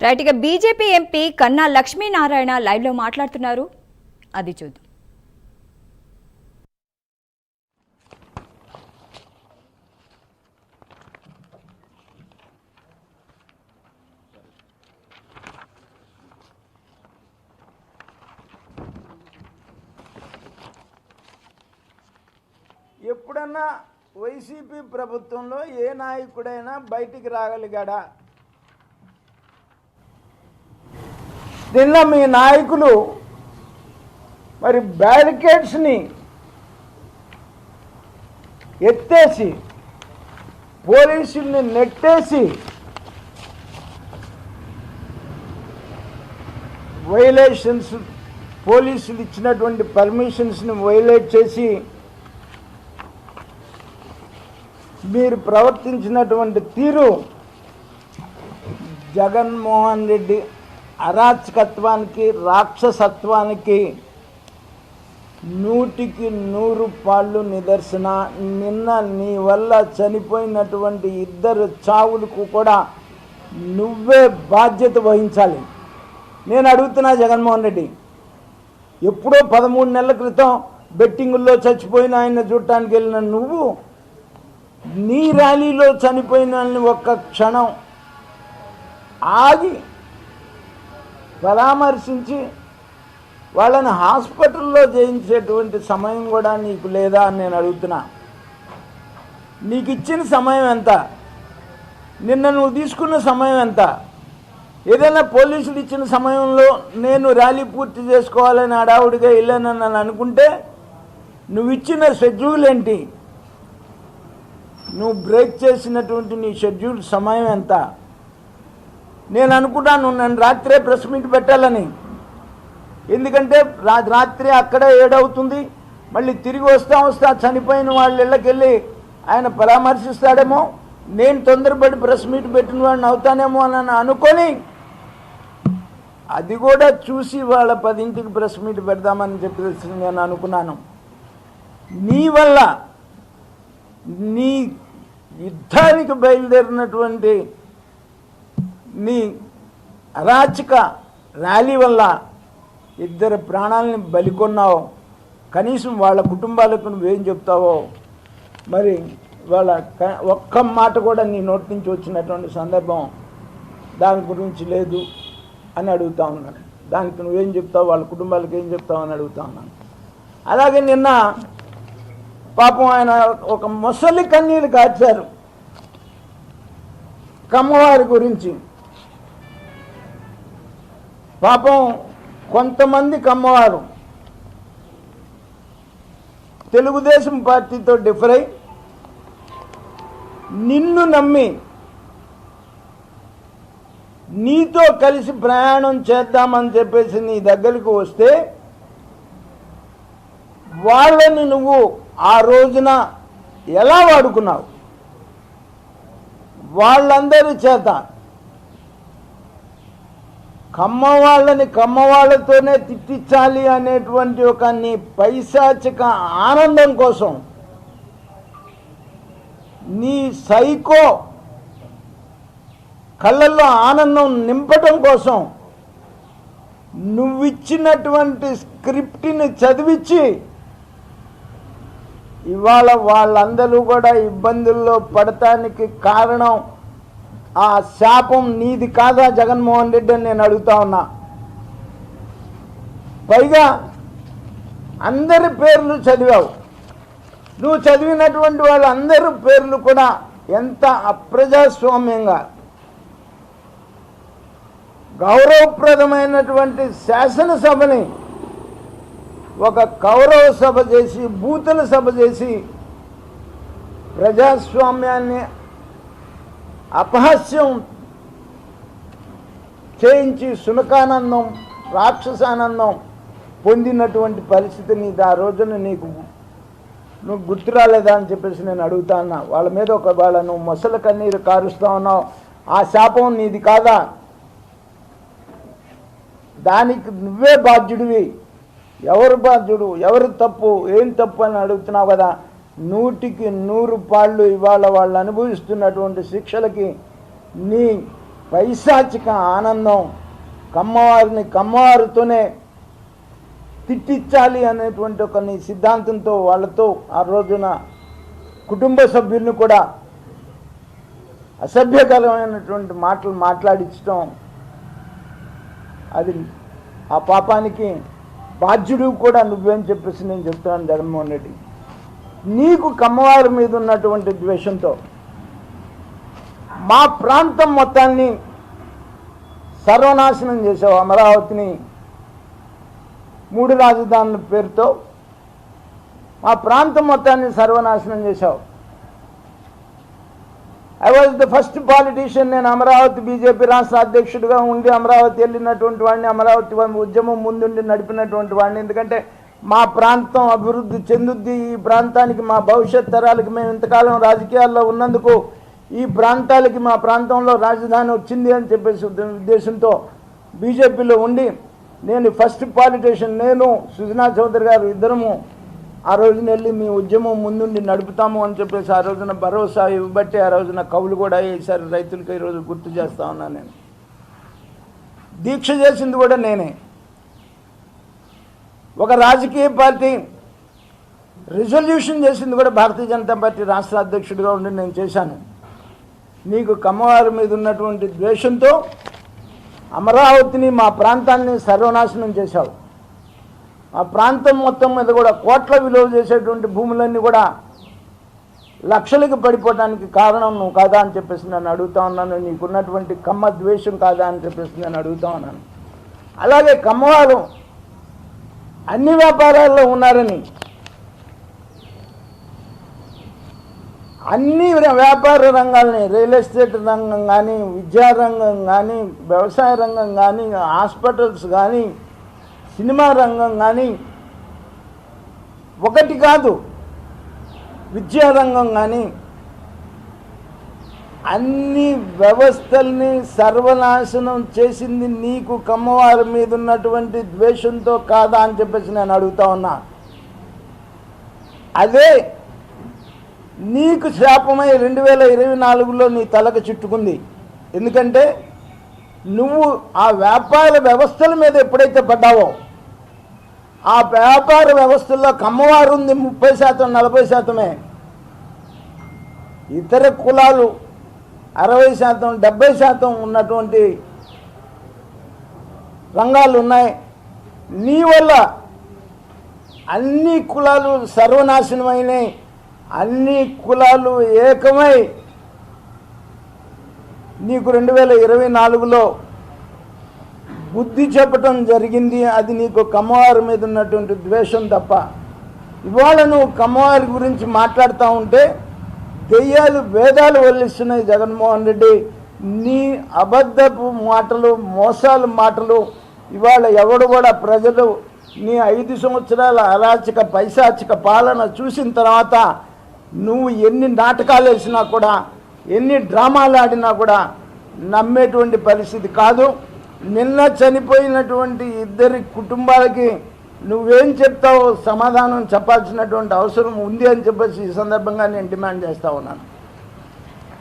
Right ఇక BJP MP కన్నా లక్ష్మీనారాయణ లైవ్లో మాట్లాడుతున్నారు. అది చూద్దాం. ఎప్పుడన్నా వైసీపీ ప్రభుత్వంలో ఏ నాయకుడైనా బయటికి రాగలిగాడా? నిన్న మీ నాయకులు మరి బ్యారికేడ్స్ని ఎత్తేసి పోలీసుల్ని నెట్టేసి వైలేషన్స్ పోలీసులు ఇచ్చినటువంటి పర్మిషన్స్ని వైలేట్ చేసి మీరు ప్రవర్తించినటువంటి తీరు జగన్మోహన్ రెడ్డి అరాచకత్వానికి రాక్షసత్వానికి నూటికి నూరు పాళ్ళు నిదర్శన. నిన్న నీ వల్ల చనిపోయినటువంటి ఇద్దరు చావులకు కూడా నువ్వే బాధ్యత వహించాలి. నేను అడుగుతున్నా జగన్మోహన్ రెడ్డి ఎప్పుడో పదమూడు నెలల క్రితం బెట్టింగుల్లో చచ్చిపోయిన ఆయన చూడటానికి వెళ్ళిన నువ్వు నీ ర్యాలీలో చనిపోయిన ఒక్క క్షణం ఆగి పరామర్శించి వాళ్ళని హాస్పిటల్లో చేయించేటువంటి సమయం కూడా నీకు లేదా అని నేను అడుగుతున్నా. నీకు ఇచ్చిన సమయం ఎంత? నిన్న నువ్వు తీసుకున్న సమయం ఎంత? ఏదైనా పోలీసులు ఇచ్చిన సమయంలో నేను ర్యాలీ పూర్తి చేసుకోవాలని అడావుడిగా వెళ్ళానని నన్ను అనుకుంటే నువ్వు ఇచ్చిన షెడ్యూల్ ఏంటి? నువ్వు బ్రేక్ చేసినటువంటి నీ షెడ్యూల్ సమయం ఎంత? నేను అనుకున్నాను నన్ను రాత్రే ప్రెస్ మీట్ పెట్టాలని. ఎందుకంటే రా రాత్రి అక్కడే ఏడవుతుంది. మళ్ళీ తిరిగి వస్తా వస్తా చనిపోయిన వాళ్ళ ఇళ్ళకెళ్ళి ఆయన పరామర్శిస్తాడేమో నేను తొందరపడి ప్రెస్ మీట్ పెట్టిన వాడిని అవుతానేమో అని అనుకొని అది కూడా చూసి వాళ్ళ పదింటికి ప్రెస్ మీట్ పెడదామని చెప్పేసి నేను అనుకున్నాను. నీ వల్ల నీ యుద్ధానికి బయలుదేరినటువంటి నీ అరాచక ర్యాలీ వల్ల ఇద్దరు ప్రాణాలని బలికొన్నావు కనీసం వాళ్ళ కుటుంబాలకు నువ్వేం చెప్తావో? మరి వాళ్ళ ఒక్క మాట కూడా నీ నోటి నుంచి వచ్చినటువంటి సందర్భం దాని గురించి లేదు అని అడుగుతా ఉన్నాను. దానికి నువ్వేం చెప్తావు? వాళ్ళ కుటుంబాలకు ఏం చెప్తావు అని అడుగుతా ఉన్నాను. అలాగే నిన్న పాపం ఆయన ఒక ముసలి కన్నీళ్ళు కార్చారు కమ్మవారి గురించి పాపం కొంతమంది కమ్మవారు. తెలుగుదేశం పార్టీతో డిఫర్ అయి నిన్ను నమ్మి నీతో కలిసి ప్రయాణం చేద్దామని చెప్పేసి నీ దగ్గరికి వస్తే వాళ్ళని నువ్వు ఆ రోజున ఎలా వాడుకున్నావు? వాళ్ళందరి చేత కమ్మ వాళ్ళని కమ్మ వాళ్ళతోనే తిట్టించాలి అనేటువంటి ఒక నీ పైశాచిక ఆనందం కోసం నీ సైకో కళ్ళల్లో ఆనందం నింపటం కోసం నువ్విచ్చినటువంటి స్క్రిప్ట్ని చదివించి ఇవాళ వాళ్ళందరూ కూడా ఇబ్బందుల్లో పడటానికి కారణం ఆ శాపం నీది కాదా జగన్మోహన్ రెడ్డి అని నేను అడుగుతా ఉన్నా. పైగా అందరి పేర్లు చదివావు. నువ్వు చదివినటువంటి వాళ్ళందరి పేర్లు కూడా ఎంత అప్రజాస్వామ్యంగా. గౌరవప్రదమైనటువంటి శాసనసభని ఒక కౌరవ సభ చేసి బూతుల సభ చేసి ప్రజాస్వామ్యాన్ని అపహాస్యం. చేయించి సునకానందం రాక్షసానందం పొందినటువంటి పరిస్థితి నీది. ఆ రోజున నీకు నువ్వు గుర్తు రాలేదా అని చెప్పేసి నేను అడుగుతా ఉన్నా. వాళ్ళ మీద ఒక వాళ్ళ నువ్వు మొసల కన్నీరు కారుస్తా ఉన్నావు. ఆ శాపం నీది కాదా? దానికి నువ్వే బాధ్యుడివి. ఎవరు బాధ్యుడు? ఎవరు తప్పు? ఏం తప్పు అని అడుగుతున్నావు కదా? నూటికి నూరు పాళ్ళు ఇవాళ వాళ్ళు అనుభవిస్తున్నటువంటి శిక్షలకి నీ పైశాచిక ఆనందం కమ్మవారిని కమ్మవారితోనే తిట్టించాలి అనేటువంటి ఒక నీ సిద్ధాంతంతో వాళ్ళతో ఆ రోజున కుటుంబ సభ్యుల్ని కూడా అసభ్యకరమైనటువంటి మాటలు మాట్లాడించడం అది ఆ పాపానికి బాధ్యుడు కూడా నువ్వేం చెప్పేసి నేను చెప్తున్నాను జగన్మోహన్ రెడ్డి. నీకు కమ్మవారి మీద ఉన్నటువంటి ద్వేషంతో మా ప్రాంతం మొత్తాన్ని సర్వనాశనం చేసావు అమరావతిని. మూడు రాజధానుల పేరుతో మా ప్రాంతం మొత్తాన్ని సర్వనాశనం చేశావు. I was the first politician నేను అమరావతి బీజేపీ రాష్ట్ర అధ్యక్షుడిగా ఉండి అమరావతి వెళ్ళినటువంటి వాడిని అమరావతి ఉద్యమం ముందుండి నడిపినటువంటి వాడిని. ఎందుకంటే మా ప్రాంతం అభివృద్ధి చెందుద్ది. ఈ ప్రాంతానికి మా భవిష్యత్ తరాలకి మేము ఇంతకాలం రాజకీయాల్లో ఉన్నందుకు ఈ ప్రాంతాలకి మా ప్రాంతంలో రాజధాని వచ్చింది అని చెప్పేసి ఉద్దేశంతో బీజేపీలో ఉండి నేను ఫస్ట్ పాలిటీషియన్ నేను సుజనా చౌదరి గారు ఇద్దరము ఆ రోజున వెళ్ళి మీ ఉద్యమం ముందుండి నడుపుతాము అని చెప్పేసి ఆ రోజున భరోసా ఇవ్వబట్టి ఆ రోజున కవులు కూడా వేసారు రైతులకు ఈరోజు గుర్తు చేస్తా ఉన్నాను నేను. దీక్ష చేసింది కూడా నేనే. ఒక రాజకీయ పార్టీ రిజల్యూషన్ చేసింది కూడా భారతీయ జనతా పార్టీ రాష్ట్ర అధ్యక్షుడిగా ఉండి నేను చేశాను. నీకు కమ్మవారి మీద ఉన్నటువంటి ద్వేషంతో అమరావతిని మా ప్రాంతాన్ని సర్వనాశనం చేశావు. ఆ ప్రాంతం మొత్తం మీద కూడా కోట్ల విలువ చేసేటువంటి భూములన్నీ కూడా లక్షలకు పడిపోవడానికి కారణం నువ్వు కాదా అని చెప్పేసి నేను అడుగుతా ఉన్నాను. నీకున్నటువంటి కమ్మ ద్వేషం కాదా అని చెప్పేసి నేను అడుగుతా ఉన్నాను. అలాగే కమ్మవారు అన్ని వ్యాపారాల్లో ఉన్నారని. అన్ని వ్యాపార రంగాల్ని రియల్ ఎస్టేట్ రంగం కానీ విద్యా రంగం కానీ వ్యవసాయ రంగం కానీ హాస్పిటల్స్ కానీ సినిమా రంగం కానీ ఒకటి కాదు విద్యా రంగం కానీ అన్ని వ్యవస్థల్ని సర్వనాశనం చేసింది నీకు కమ్మవారి మీద ఉన్నటువంటి ద్వేషంతో కాదా అని చెప్పేసి నేను అడుగుతా ఉన్నా. అదే నీకు శాపమై రెండు వేల ఇరవై నాలుగులో నీ తలకు చుట్టుకుంది. ఎందుకంటే నువ్వు ఆ వ్యాపార వ్యవస్థల మీద ఎప్పుడైతే పడ్డావో ఆ వ్యాపార వ్యవస్థల్లో కమ్మవారు ఉంది ముప్పై శాతం నలభై శాతమే. ఇతర కులాలు అరవై శాతం డెబ్బై శాతం ఉన్నటువంటి రంగాలు ఉన్నాయి. నీ వల్ల అన్ని కులాలు సర్వనాశనమైనవి అన్ని కులాలు ఏకమై నీకు రెండు వేల ఇరవై నాలుగులో బుద్ధి చెప్పటం జరిగింది. అది నీకు కమ్మవారి మీద ఉన్నటువంటి ద్వేషం తప్ప. ఇవాళ నువ్వు కమ్మవారి గురించి మాట్లాడుతూ ఉంటే దెయ్యాలు వేదాలు వల్లిస్తున్నాయి జగన్మోహన్ రెడ్డి. నీ అబద్ధపు మాటలు మోసాలు మాటలు ఇవాళ ఎవడు కూడా ప్రజలు నీ ఐదు సంవత్సరాల అరాచక పైశాచిక పాలన చూసిన తర్వాత నువ్వు ఎన్ని నాటకాలు వేసినా కూడా ఎన్ని డ్రామాలు ఆడినా కూడా నమ్మేటువంటి పరిస్థితి కాదు. నిన్న చనిపోయినటువంటి ఇద్దరి కుటుంబాలకి నువ్వేం చెప్తావో సమాధానం చెప్పాల్సినటువంటి అవసరం ఉంది అని చెప్పేసి ఈ సందర్భంగా నేను డిమాండ్ చేస్తా ఉన్నాను.